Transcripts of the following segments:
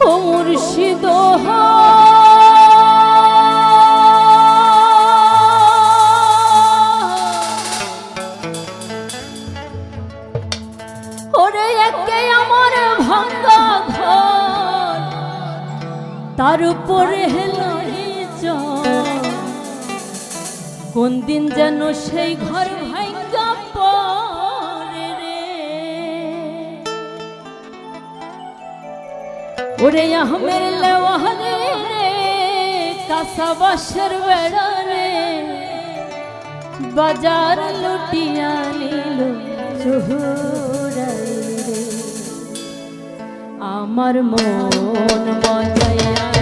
মুর্শিদ ওরে একে আমার ভাঙ্গা ঘর, তার উপরে হেলো কোন দিন যেন সেই ঘর ভাঙ্গা ওরে আহমের লেওয়ারে রে কাঁসা বাসের বেড়া বাজার লুটিয়া নিল আমার মন মজাইয়া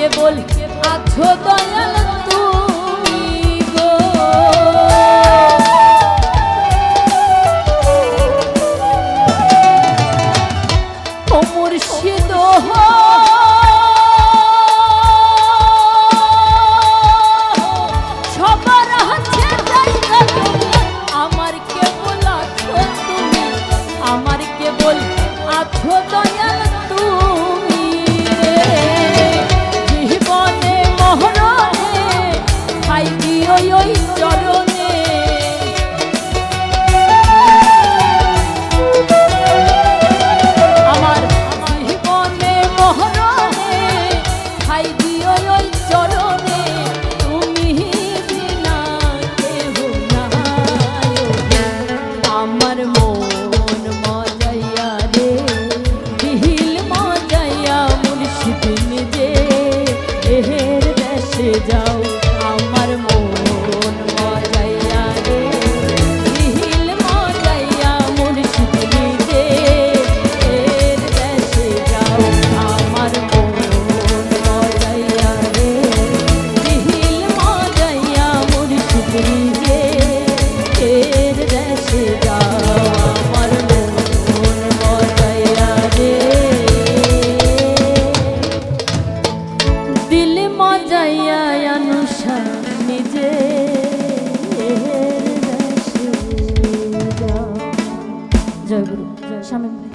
কেবল আছো দয়াল দিল মজাইয়ানুষা নিজে। জয় গুরু স্বামী।